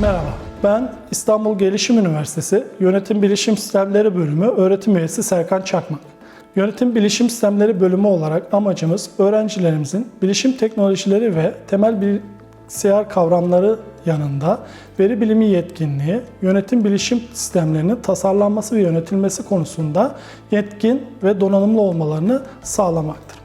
Merhaba, ben İstanbul Gelişim Üniversitesi Yönetim Bilişim Sistemleri Bölümü öğretim üyesi Serkan Çakmak. Yönetim Bilişim Sistemleri Bölümü olarak amacımız öğrencilerimizin bilişim teknolojileri ve temel bilgisayar kavramları yanında veri bilimi yetkinliği, yönetim bilişim sistemlerinin tasarlanması ve yönetilmesi konusunda yetkin ve donanımlı olmalarını sağlamaktır.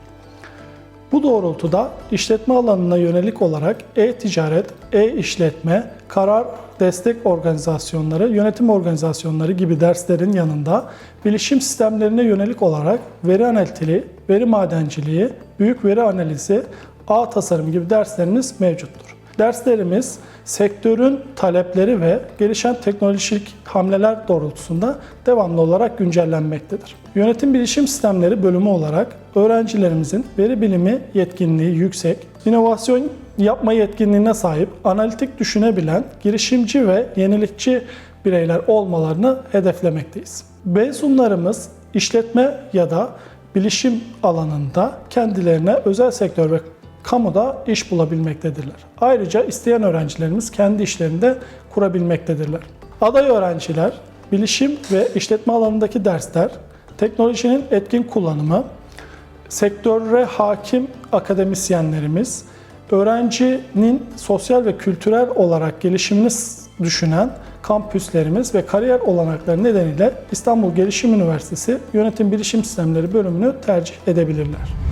Bu doğrultuda işletme alanına yönelik olarak e-ticaret, e-işletme, karar destek organizasyonları, yönetim organizasyonları gibi derslerin yanında bilişim sistemlerine yönelik olarak veri analitiği, veri madenciliği, büyük veri analizi, ağ tasarım gibi derslerimiz mevcuttur. Derslerimiz sektörün talepleri ve gelişen teknolojik hamleler doğrultusunda devamlı olarak güncellenmektedir. Yönetim Bilişim Sistemleri bölümü olarak öğrencilerimizin veri bilimi yetkinliği yüksek, inovasyon yapma yetkinliğine sahip, analitik düşünebilen, girişimci ve yenilikçi bireyler olmalarını hedeflemekteyiz. Mezunlarımız işletme ya da bilişim alanında kendilerine özel sektör ve kamuda iş bulabilmektedirler. Ayrıca isteyen öğrencilerimiz kendi işlerini de kurabilmektedirler. Aday öğrenciler, bilişim ve işletme alanındaki dersler, teknolojinin etkin kullanımı, sektöre hakim akademisyenlerimiz, öğrencinin sosyal ve kültürel olarak gelişimini düşünen kampüslerimiz ve kariyer olanakları nedeniyle İstanbul Gelişim Üniversitesi Yönetim Bilişim Sistemleri bölümünü tercih edebilirler.